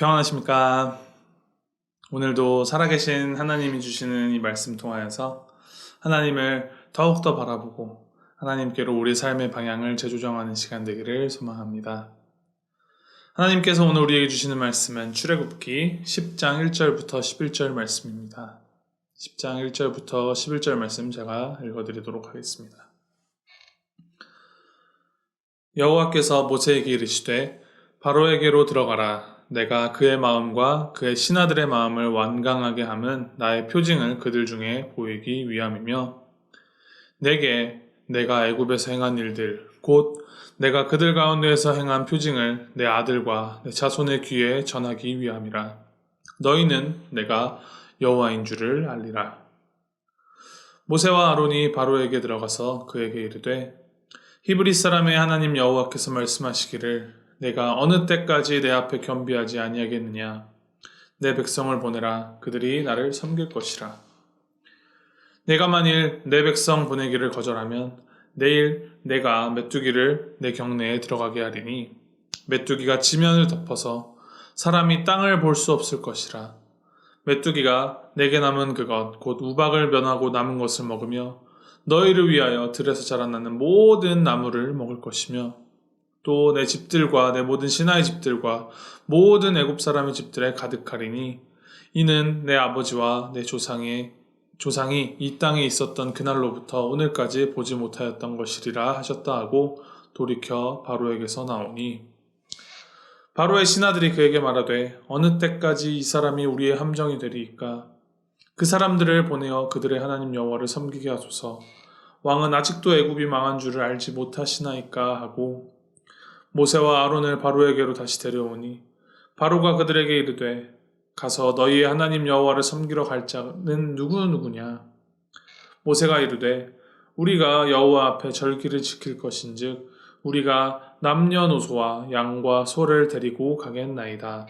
평안하십니까? 오늘도 살아계신 하나님이 주시는 이 말씀 통하여서 하나님을 더욱더 바라보고 하나님께로 우리 삶의 방향을 재조정하는 시간 되기를 소망합니다. 하나님께서 오늘 우리에게 주시는 말씀은 출애굽기 10장 1절부터 11절 말씀입니다. 10장 1절부터 11절 말씀 제가 읽어드리도록 하겠습니다. 여호와께서 모세에게 이르시되 바로에게로 들어가라 내가 그의 마음과 그의 신하들의 마음을 완강하게 함은 나의 표징을 그들 중에 보이기 위함이며 내게 내가 애굽에서 행한 일들 곧 내가 그들 가운데에서 행한 표징을 내 아들과 내 자손의 귀에 전하기 위함이라. 너희는 내가 여호와인 줄을 알리라. 모세와 아론이 바로에게 들어가서 그에게 이르되 히브리 사람의 하나님 여호와께서 말씀하시기를 내가 어느 때까지 내 앞에 겸비하지 아니하겠느냐? 내 백성을 보내라. 그들이 나를 섬길 것이라. 내가 만일 내 백성 보내기를 거절하면 내일 내가 메뚜기를 내 경내에 들어가게 하리니 메뚜기가 지면을 덮어서 사람이 땅을 볼 수 없을 것이라. 메뚜기가 내게 남은 그것 곧 우박을 면하고 남은 것을 먹으며 너희를 위하여 들에서 자라나는 모든 나무를 먹을 것이며 또 내 집들과 내 모든 신하의 집들과 모든 애굽 사람의 집들에 가득하리니 이는 내 아버지와 내 조상의 조상이 이 땅에 있었던 그날로부터 오늘까지 보지 못하였던 것이리라 하셨다 하고 돌이켜 바로에게서 나오니 바로의 신하들이 그에게 말하되 어느 때까지 이 사람이 우리의 함정이 되리이까? 그 사람들을 보내어 그들의 하나님 여호와를 섬기게 하소서. 왕은 아직도 애굽이 망한 줄을 알지 못하시나이까? 하고 모세와 아론을 바로에게로 다시 데려오니 바로가 그들에게 이르되 가서 너희의 하나님 여호와를 섬기러 갈 자는 누구 누구냐? 모세가 이르되 우리가 여호와 앞에 절기를 지킬 것인즉 우리가 남녀노소와 양과 소를 데리고 가겠나이다.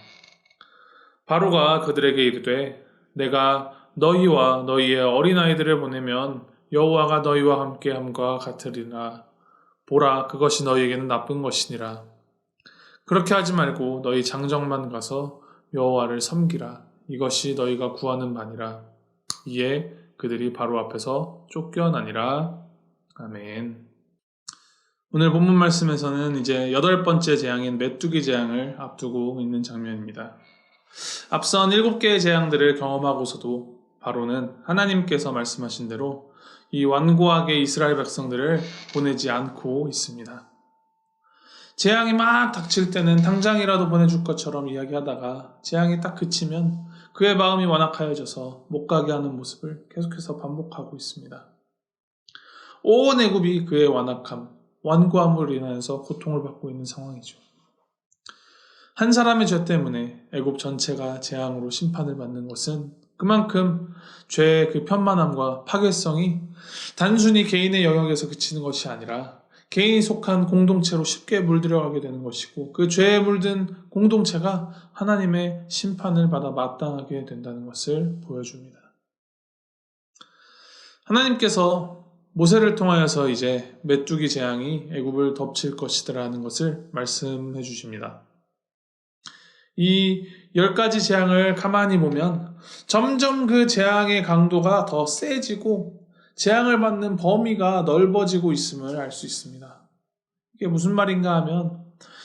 바로가 그들에게 이르되 내가 너희와 너희의 어린아이들을 보내면 여호와가 너희와 함께 함과 같으리라 보라 그것이 너희에게는 나쁜 것이니라. 그렇게 하지 말고 너희 장정만 가서 여호와를 섬기라. 이것이 너희가 구하는 바니라. 이에 그들이 바로 앞에서 쫓겨나니라. 아멘. 오늘 본문 말씀에서는 이제 여덟 번째 재앙인 메뚜기 재앙을 앞두고 있는 장면입니다. 앞선 일곱 개의 재앙들을 경험하고서도 바로는 하나님께서 말씀하신 대로 이 완고하게 이스라엘 백성들을 보내지 않고 있습니다. 재앙이 막 닥칠 때는 당장이라도 보내줄 것처럼 이야기하다가 재앙이 딱 그치면 그의 마음이 완악하여져서 못 가게 하는 모습을 계속해서 반복하고 있습니다. 온 애굽이 그의 완악함, 완고함으로 인하여서 고통을 받고 있는 상황이죠. 한 사람의 죄 때문에 애굽 전체가 재앙으로 심판을 받는 것은 그만큼 죄의 그 편만함과 파괴성이 단순히 개인의 영역에서 그치는 것이 아니라 개인이 속한 공동체로 쉽게 물들어가게 되는 것이고 그 죄에 물든 공동체가 하나님의 심판을 받아 마땅하게 된다는 것을 보여줍니다. 하나님께서 모세를 통하여서 이제 메뚜기 재앙이 애굽을 덮칠 것이라는 것을 말씀해 주십니다. 이 열 가지 재앙을 가만히 보면 점점 그 재앙의 강도가 더 세지고 재앙을 받는 범위가 넓어지고 있음을 알 수 있습니다. 이게 무슨 말인가 하면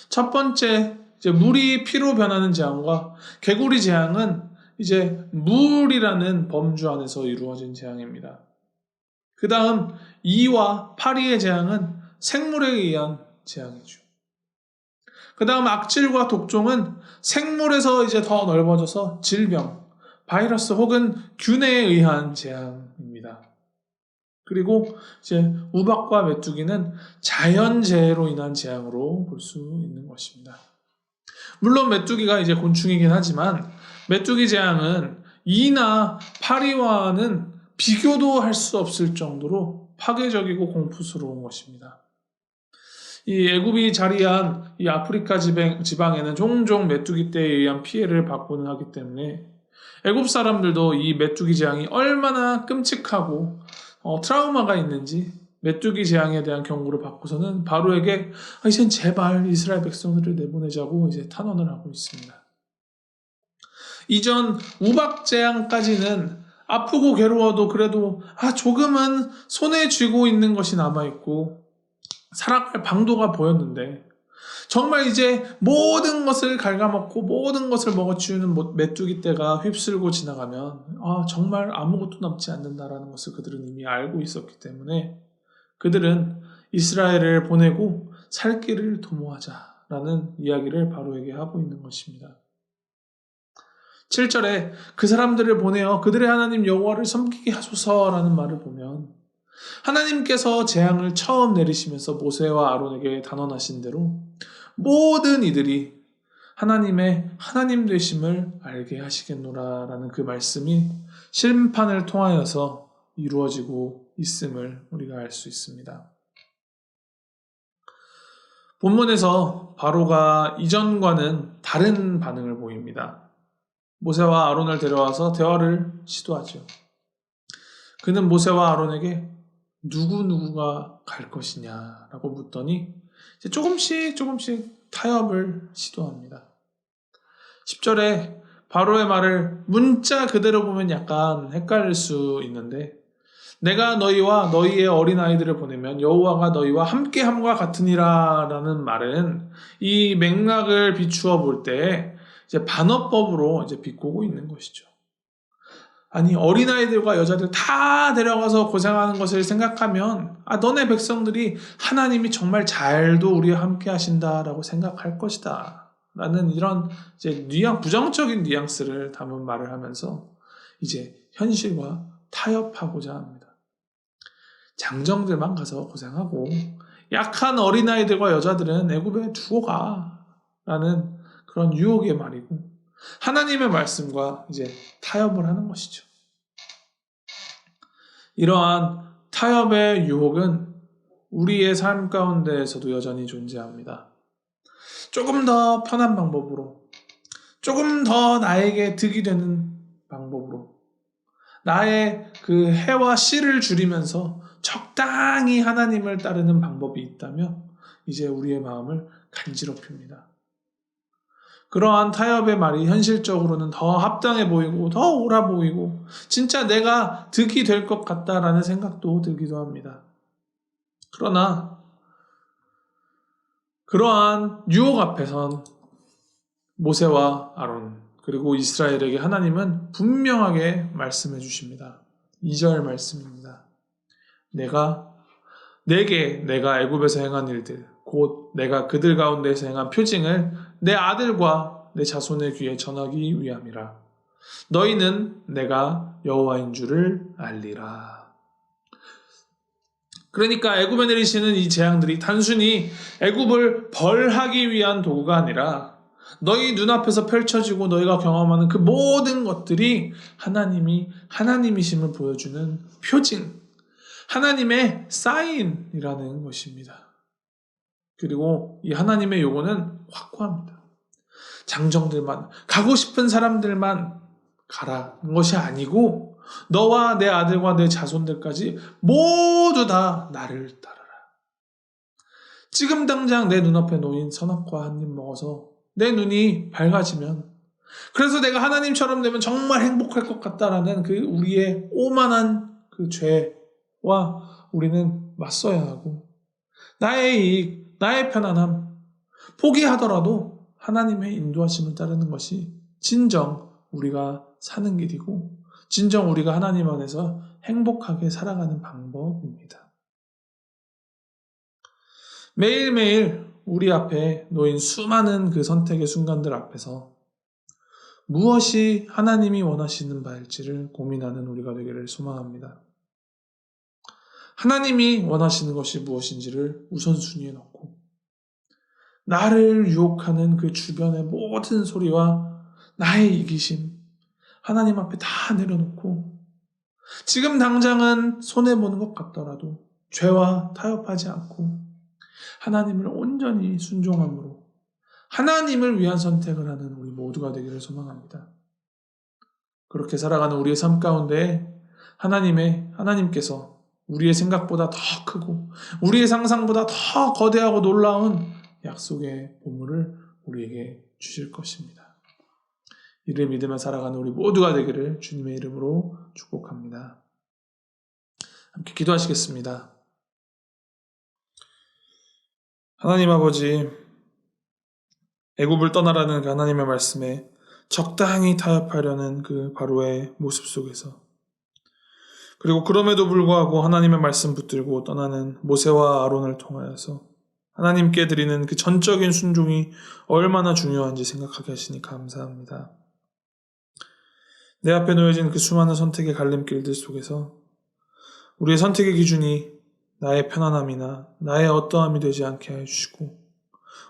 첫 번째 이제 물이 피로 변하는 재앙과 개구리 재앙은 이제 물이라는 범주 안에서 이루어진 재앙입니다. 그 다음 2와 8위의 재앙은 생물에 의한 재앙이죠. 그 다음 악질과 독종은 생물에서 이제 더 넓어져서 질병, 바이러스 혹은 균에 의한 재앙입니다. 그리고 이제 우박과 메뚜기는 자연재해로 인한 재앙으로 볼 수 있는 것입니다. 물론 메뚜기가 이제 곤충이긴 하지만 메뚜기 재앙은 이나 파리와는 비교도 할 수 없을 정도로 파괴적이고 공포스러운 것입니다. 이 애굽이 자리한 이 아프리카 지방, 에는 종종 메뚜기 떼에 의한 피해를 받고는 하기 때문에 애굽 사람들도 이 메뚜기 재앙이 얼마나 끔찍하고 어, 트라우마가 있는지 메뚜기 재앙에 대한 경고를 받고서는 바로에게 아, 이젠 제발 이스라엘 백성들을 내보내자고 이제 탄원을 하고 있습니다. 이전 우박 재앙까지는 아프고 괴로워도 그래도 아 조금은 손에 쥐고 있는 것이 남아 있고 살아갈 방도가 보였는데 정말 이제 모든 것을 갉아먹고 모든 것을 먹어치우는 뭐- 메뚜기 떼가 휩쓸고 지나가면 아 정말 아무것도 남지 않는다라는 것을 그들은 이미 알고 있었기 때문에 그들은 이스라엘을 보내고 살 길을 도모하자라는 이야기를 바로에게 하고 있는 것입니다. 7절에 그 사람들을 보내어 그들의 하나님 여호와를 섬기게 하소서라는 말을 보면 하나님께서 재앙을 처음 내리시면서 모세와 아론에게 단언하신 대로 모든 이들이 하나님의 하나님 되심을 알게 하시겠노라라는 그 말씀이 심판을 통하여서 이루어지고 있음을 우리가 알 수 있습니다. 본문에서 바로가 이전과는 다른 반응을 보입니다. 모세와 아론을 데려와서 대화를 시도하죠. 그는 모세와 아론에게 누구 누구가 갈 것이냐라고 묻더니 이제 조금씩 조금씩 타협을 시도합니다. 10절에 바로의 말을 문자 그대로 보면 약간 헷갈릴 수 있는데 내가 너희와 너희의 어린 아이들을 보내면 여호와가 너희와 함께함과 같으니라라는 말은 이 맥락을 비추어 볼 때 이제 반어법으로 이제 비꼬고 있는 것이죠. 아니 어린아이들과 여자들 다 데려가서 고생하는 것을 생각하면 아 너네 백성들이 하나님이 정말 잘도 우리와 함께 하신다라고 생각할 것이다 라는 이런 이제 뉘앙 부정적인 뉘앙스를 담은 말을 하면서 이제 현실과 타협하고자 합니다. 장정들만 가서 고생하고 약한 어린아이들과 여자들은 애굽에 두고 가라는 그런 유혹의 말이고 하나님의 말씀과 이제 타협을 하는 것이죠. 이러한 타협의 유혹은 우리의 삶 가운데에서도 여전히 존재합니다. 조금 더 편한 방법으로, 조금 더 나에게 득이 되는 방법으로, 나의 그 해와 씨를 줄이면서 적당히 하나님을 따르는 방법이 있다면 이제 우리의 마음을 간지럽힙니다. 그러한 타협의 말이 현실적으로는 더 합당해 보이고 더 옳아 보이고 진짜 내가 득이 될 것 같다라는 생각도 들기도 합니다. 그러나 그러한 유혹 앞에선 모세와 아론 그리고 이스라엘에게 하나님은 분명하게 말씀해 주십니다. 2절 말씀입니다. 내가 내게 내가 애굽에서 행한 일들 곧 내가 그들 가운데서 행한 표징을 내 아들과 내 자손의 귀에 전하기 위함이라. 너희는 내가 여호와인 줄을 알리라. 그러니까 애굽에 내리시는 이 재앙들이 단순히 애굽을 벌하기 위한 도구가 아니라 너희 눈앞에서 펼쳐지고 너희가 경험하는 그 모든 것들이 하나님이 하나님이심을 보여주는 표징, 하나님의 사인이라는 것입니다. 그리고 이 하나님의 요구는 확고합니다. 장정들만, 가고 싶은 사람들만 가라는 것이 아니고, 너와 내 아들과 내 자손들까지 모두 다 나를 따르라. 지금 당장 내 눈앞에 놓인 선악과 한 입 먹어서 내 눈이 밝아지면, 그래서 내가 하나님처럼 되면 정말 행복할 것 같다라는 그 우리의 오만한 그 죄와 우리는 맞서야 하고, 나의 이익, 나의 편안함, 포기하더라도 하나님의 인도하심을 따르는 것이 진정 우리가 사는 길이고, 진정 우리가 하나님 안에서 행복하게 살아가는 방법입니다. 매일매일 우리 앞에 놓인 수많은 그 선택의 순간들 앞에서 무엇이 하나님이 원하시는 바일지를 고민하는 우리가 되기를 소망합니다. 하나님이 원하시는 것이 무엇인지를 우선순위에 놓고 나를 유혹하는 그 주변의 모든 소리와 나의 이기심 하나님 앞에 다 내려놓고 지금 당장은 손해보는 것 같더라도 죄와 타협하지 않고 하나님을 온전히 순종함으로 하나님을 위한 선택을 하는 우리 모두가 되기를 소망합니다. 그렇게 살아가는 우리의 삶 가운데 하나님의 하나님께서 우리의 생각보다 더 크고 우리의 상상보다 더 거대하고 놀라운 약속의 보물을 우리에게 주실 것입니다. 이를 믿으며 살아가는 우리 모두가 되기를 주님의 이름으로 축복합니다. 함께 기도하시겠습니다. 하나님 아버지, 애굽을 떠나라는 그 하나님의 말씀에 적당히 타협하려는 그 바로의 모습 속에서 그리고 그럼에도 불구하고 하나님의 말씀 붙들고 떠나는 모세와 아론을 통하여서 하나님께 드리는 그 전적인 순종이 얼마나 중요한지 생각하게 하시니 감사합니다. 내 앞에 놓여진 그 수많은 선택의 갈림길들 속에서 우리의 선택의 기준이 나의 편안함이나 나의 어떠함이 되지 않게 해주시고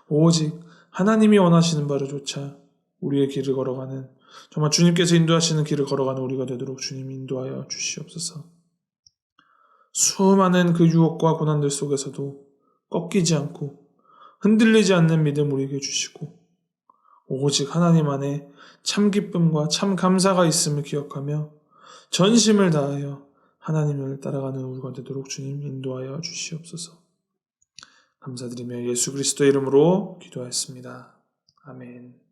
오직 하나님이 원하시는 바를 쫓아 우리의 길을 걸어가는 정말 주님께서 인도하시는 길을 걸어가는 우리가 되도록 주님 인도하여 주시옵소서. 수많은 그 유혹과 고난들 속에서도 꺾이지 않고 흔들리지 않는 믿음 우리에게 주시고 오직 하나님 안에 참 기쁨과 참 감사가 있음을 기억하며 전심을 다하여 하나님을 따라가는 우리가 되도록 주님 인도하여 주시옵소서. 감사드리며 예수 그리스도의 이름으로 기도하였습니다. 아멘.